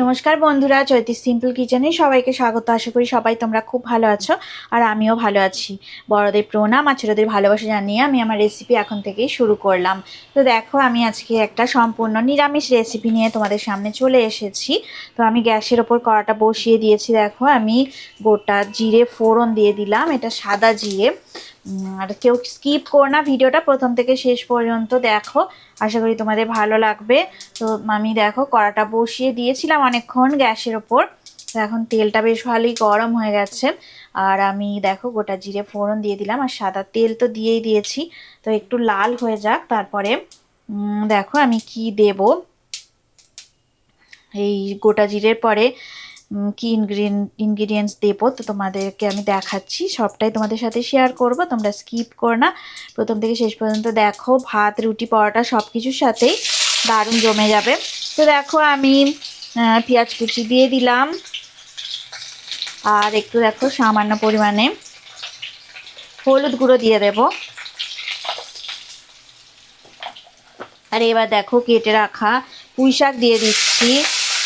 নমস্কার বন্ধুরা, চৈতি সিম্পল কিচেনে সবাইকে স্বাগত। আশা করি সবাই তোমরা খুব ভালো আছো আর আমিও ভালো আছি। বড়দের প্রণাম আর ছোটোদের ভালোবাসা জানিয়ে আমি আমার রেসিপি এখন থেকেই শুরু করলাম। তো দেখো, আমি আজকে একটা সম্পূর্ণ নিরামিষ রেসিপি নিয়ে তোমাদের সামনে চলে এসেছি। তো আমি গ্যাসের ওপর কড়াটা বসিয়ে দিয়েছি। দেখো, আমি গোটা জিরে ফোড়ন দিয়ে দিলাম। এটা সাদা জিরে। আর কেউ স্কিপ করো না, ভিডিওটা প্রথম থেকে শেষ পর্যন্ত দেখো। আশা করি তোমাদের ভালো লাগবে। তো আমি দেখো কড়াটা বসিয়ে দিয়েছিলাম অনেকক্ষণ গ্যাসের ওপর। এখন তেলটা বেশ ভালোই গরম হয়ে গেছে। আর আমি দেখো গোটা জিরে ফোড়ন দিয়ে দিলাম, আর সাদা তেল তো দিয়েই দিয়েছি। তো একটু লাল হয়ে যাক তারপরে। দেখো আমি কি দেব। এই গোটা জিরের পরে কি ইনগ্রিন ইনগ্রিডিয়েন্টস দেবো? তো তোমাদেরকে আমি দেখাচ্ছি। সবটাই তোমাদের সাথে শেয়ার করব। তোমরা স্কিপ করো না। প্রথম থেকে শেষ পর্যন্ত দেখো, ভাত, রুটি, পরোটা সব কিছুর সাথেই দারুণ জমে যাবে। তো দেখো আমি পেঁয়াজ কুচি দিয়ে দিলাম। আর একটু দেখো সামান্য পরিমাণে হলুদ গুঁড়ো দিয়ে দেব। আর এবার দেখো কেটে রাখা পুঁই শাক দিয়ে দিচ্ছি।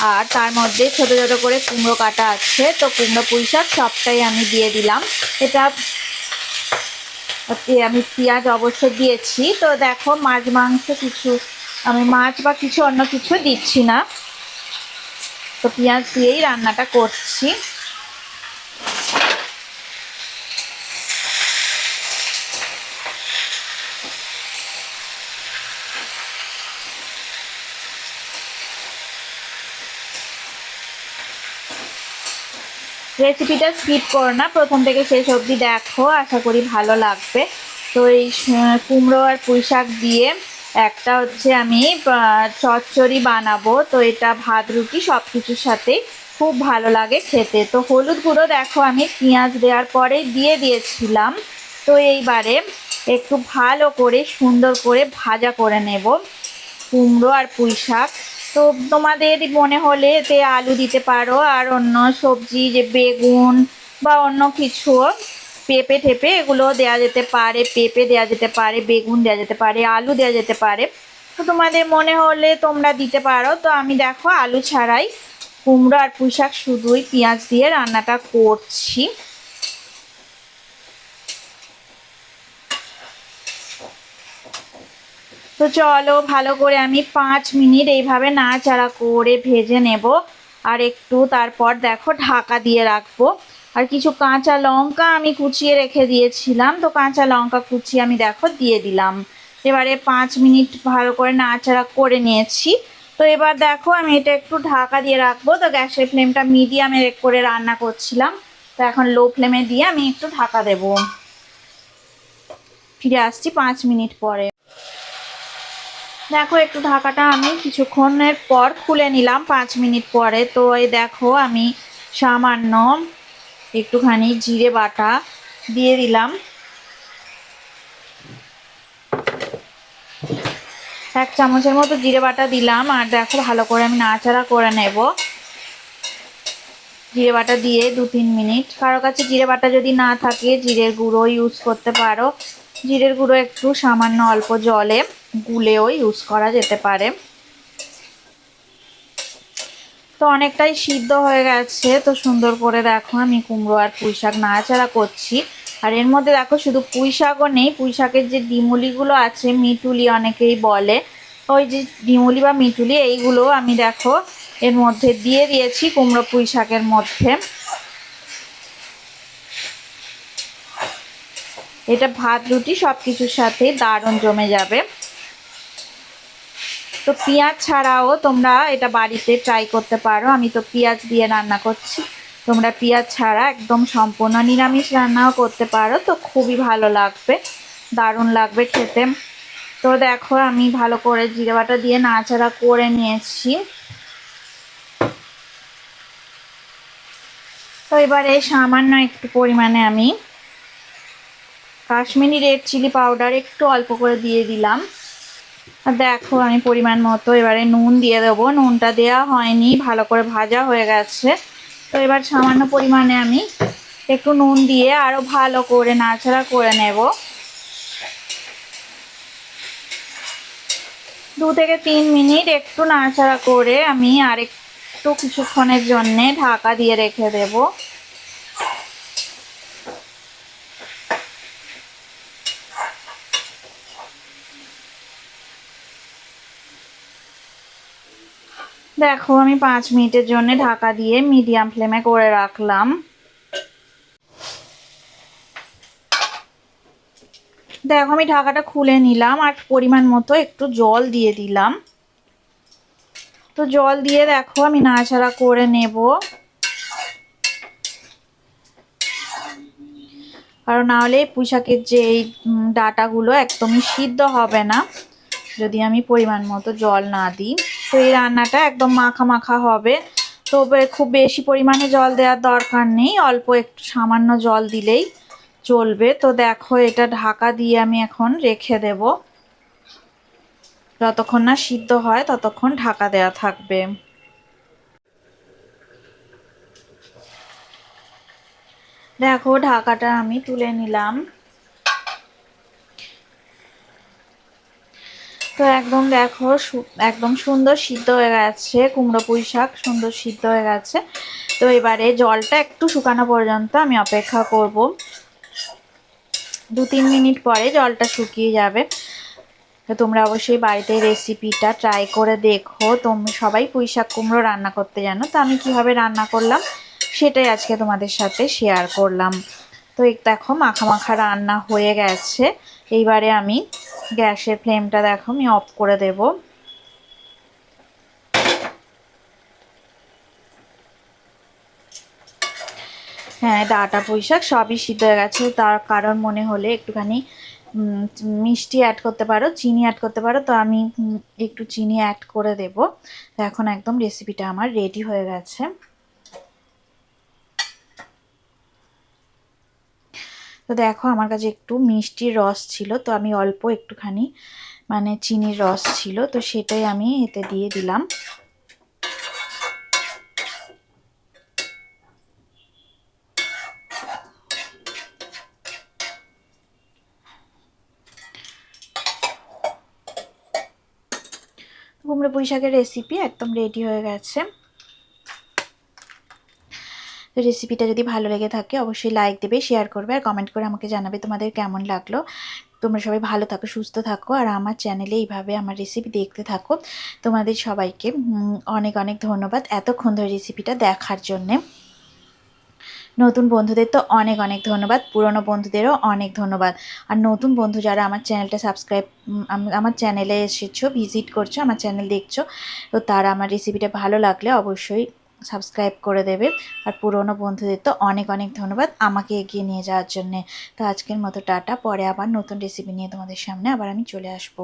আর তার মধ্যে ছোট ছোট করে কুমড়ো কাটা আছে, তো কুমড়ো পুঁই শাক সবটাই আমি দিয়ে দিলাম। এটা আমি পেঁয়াজ অবশ্য দিয়েছি। তো দেখো মাছ, মাংস কিছু, আমি মাছ বা কিছু অন্য কিছু দিচ্ছি না। তো পেঁয়াজ দিয়েই রান্নাটা করছি। রেসিপিটা স্কিপ করো না। প্রথম থেকে শেষ অবধি দেখো, আশা করি ভালো লাগবে। তো এই কুমড়ো আর পুঁই শাক দিয়ে একটা হচ্ছে আমি চচ্চড়ি বানাবো। তো এটা ভাত, রুটি সব কিছুর সাথে খুব ভালো লাগে খেতে। তো হলুদ গুঁড়ো দেখো আমি পেঁয়াজ দেওয়ার পরেই দিয়ে দিয়েছিলাম। তো এইবারে একটু ভালো করে সুন্দর করে ভাজা করে নেব। কুমড়ো আর পুঁই শাক তো তোমাদের মনে হলে এতে আলু দিতে পারো আর অন্য সবজি, যে বেগুন বা অন্য কিছু, পেঁপে ঠেপে এগুলো দেওয়া যেতে পারে, পেঁপে দেওয়া যেতে পারে, বেগুন দেওয়া যেতে পারে, আলু দেওয়া যেতে পারে। তো তোমাদের মনে হলে তোমরা দিতে পারো। তো আমি দেখো আলু ছাড়াই কুমড়ো আর পুঁই শাক শুধুই পেঁয়াজ দিয়ে রান্নাটা করছি। চলো ভালো করে আমি পাঁচ মিনিট এইভাবে নাড়াচাড়া করে ভেজে নেব। আর একটু তারপর দেখো ঢাকা দিয়ে রাখব। আর কিছু কাঁচা লঙ্কা আমি কুচিয়ে রেখে দিয়েছিলাম। তো কাঁচা লঙ্কা কুচিয়ে আমি দেখো দিয়ে দিলাম। এবারে পাঁচ মিনিট ভালো করে নাড়াচাড়া করে নিয়েছি। তো এবার দেখো আমি এটা একটু ঢাকা দিয়ে রাখব। তো গ্যাসের ফ্লেমটা মিডিয়ামে করে রান্না করছিলাম। তো এখন লো ফ্লেমে দিয়ে আমি একটু ঢাকা দেব। ফিরে আসছি পাঁচ মিনিট পরে। দেখো, একটু ঢাকাটা আমি কিছুক্ষণের পর খুলে নিলাম, পাঁচ মিনিট পরে। তো এই দেখো, আমি সামান্য একটুখানি জিরে বাটা দিয়ে দিলাম। এক চামচের মতো জিরে বাটা দিলাম, আর দেখো, ভালো করে আমি নাড়াচাড়া করে নেব। জিরে বাটা দিয়ে দু তিন মিনিট। কারও কাছে জিরে বাটা যদি না থাকে, জিরের গুঁড়ো ইউজ করতে পারো। জিরের গুঁড়ো একটু সামান্য অল্প জলে গুলেও ইউজ করা যেতে পারে। তো অনেকটাই সিদ্ধ হয়ে গেছে, তো সুন্দর করে দেখো আমি কুমড়ো আর পুঁই শাক নাড়াচাড়া করছি। আর এর মধ্যে দেখো শুধু পুঁই শাকও নেই, পুঁই শাকের যে ডিমুলিগুলো আছে, মিটুলি অনেকেই বলে, ওই যে ডিমুলি বা মিটুলি এইগুলো আমি দেখো এর মধ্যে দিয়ে দিয়েছি কুমড়ো পুঁই শাকের মধ্যে। এটা ভাত, রুটি সব কিছুর সাথে দারুণ জমে যাবে। তো পেঁয়াজ ছাড়াও তোমরা এটা বাড়িতে ট্রাই করতে পারো। আমি তো পেঁয়াজ দিয়ে রান্না করছি। তোমরা পেঁয়াজ ছাড়া একদম সম্পূর্ণ নিরামিষ রান্নাও করতে পারো। তো খুবই ভালো লাগবে, দারুণ লাগবে খেতে। তো দেখো, আমি ভালো করে জিরে বাটা দিয়ে নাড়াচাড়া করে নিয়েছি। তো এবারে সামান্য একটু পরিমাণে আমি কাশ্মীরি রেড চিলি পাউডার একটু অল্প করে দিয়ে দিলাম। দেখো, আমি পরিমাণ মতো এবারে নুন দিয়ে দেবো। নুনটা দেওয়া হয়নি, ভালো করে ভাজা হয়ে গেছে। তো এবার সামান্য পরিমাণে আমি একটু নুন দিয়ে আরও ভালো করে নাড়াচাড়া করে নেব। দু থেকে তিন মিনিট একটু নাড়াচাড়া করে আমি আর একটু একটু কিছুক্ষণের জন্যে ঢাকা দিয়ে রেখে দেব। দেখো, আমি পাঁচ মিনিটের জন্য ঢাকা দিয়ে মিডিয়াম ফ্লেমে করে রাখলাম। দেখো, আমি ঢাকাটা খুলে নিলাম আর পরিমাণ মতো একটু জল দিয়ে দিলাম। তো জল দিয়ে দেখো, আমি নাড়াচাড়া করে নেব। কারণ নাহলে পুঁইশাকের যে এই ডাটাগুলো একদমই সিদ্ধ হবে না, যদি আমি পরিমাণ মতো জল না দিই। তো এই রান্নাটা একদম মাখা মাখা হবে। তো খুব বেশি পরিমাণে জল দেওয়ার দরকার নেই, অল্প একটু সামান্য জল দিলেই চলবে। তো দেখো, এটা ঢাকা দিয়ে আমি এখন রেখে দেব। যতক্ষণ না সিদ্ধ হয়, ততক্ষণ ঢাকা দেওয়া থাকবে। দেখো, ঢাকাটা আমি তুলে নিলাম। তো একদম দেখো একদম সুন্দর সিদ্ধ হয়ে গেছে, কুমড়ো পুঁই শাক সুন্দর সিদ্ধ হয়ে গেছে। তো এবারে জলটা একটু শুকানো পর্যন্ত আমি অপেক্ষা করব। দু তিন মিনিট পরে জলটা শুকিয়ে যাবে। তো তোমরা অবশ্যই বাড়িতে রেসিপিটা ট্রাই করে দেখো। তোমরা সবাই পুঁই শাক কুমড়ো রান্না করতে জানো। তো আমি কীভাবে রান্না করলাম, সেটাই আজকে তোমাদের সাথে শেয়ার করলাম। তো দেখো মাখা মাখা রান্না হয়ে গেছে। এইবারে আমি গ্যাসের ফ্লেমটা দেখো, আমি অফ করে দেব। হ্যাঁ ডাটা পুঁই শাক সবই সিদ্ধ হয়ে গেছে। তার কারণ মনে হলে একটুখানি মিষ্টি অ্যাড করতে পারো, চিনি অ্যাড করতে পারো। তো আমি একটু চিনি অ্যাড করে দেব। এখন একদম রেসিপিটা আমার রেডি হয়ে গেছে। তো দেখো আমার কাছে একটু মিষ্টির রস ছিল, তো আমি অল্প একটুখানি মানে চিনির রস ছিল, তো সেটাই আমি এতে দিয়ে দিলাম। কুমড়ো পুঁই শাকের রেসিপি একদম রেডি হয়ে গেছে। রেসিপিটা যদি ভালো লেগে থাকে, অবশ্যই লাইক দেবে শেয়ার করবে আর কমেন্ট করে আমাকে জানাবে তোমাদের কেমন লাগল। তোমরা সবাই ভালো থাকো, সুস্থ থাকো আর আমার চ্যানেলে এইভাবে আমার রেসিপি দেখতে থাকো। তোমাদের সবাইকে অনেক অনেক ধন্যবাদ এতক্ষণ ধরে রেসিপিটা দেখার জন্যে। নতুন বন্ধুদের তো অনেক অনেক ধন্যবাদ, পুরনো বন্ধুদেরও অনেক ধন্যবাদ। আর নতুন বন্ধু যারা আমার চ্যানেলটা সাবস্ক্রাইব আমার চ্যানেলে এসেছ ভিজিট করছ, আমার চ্যানেল দেখছ, তো তারা আমার রেসিপিটা ভালো লাগলে অবশ্যই সাবস্ক্রাইব করে দেবে। আর পুরনো বন্ধুদের তো অনেক অনেক ধন্যবাদ আমাকে এগিয়ে নিয়ে যাওয়ার জন্যে। তো আজকের মতো টাটা, পরে আবার নতুন রেসিপি নিয়ে তোমাদের সামনে আবার আমি চলে আসব।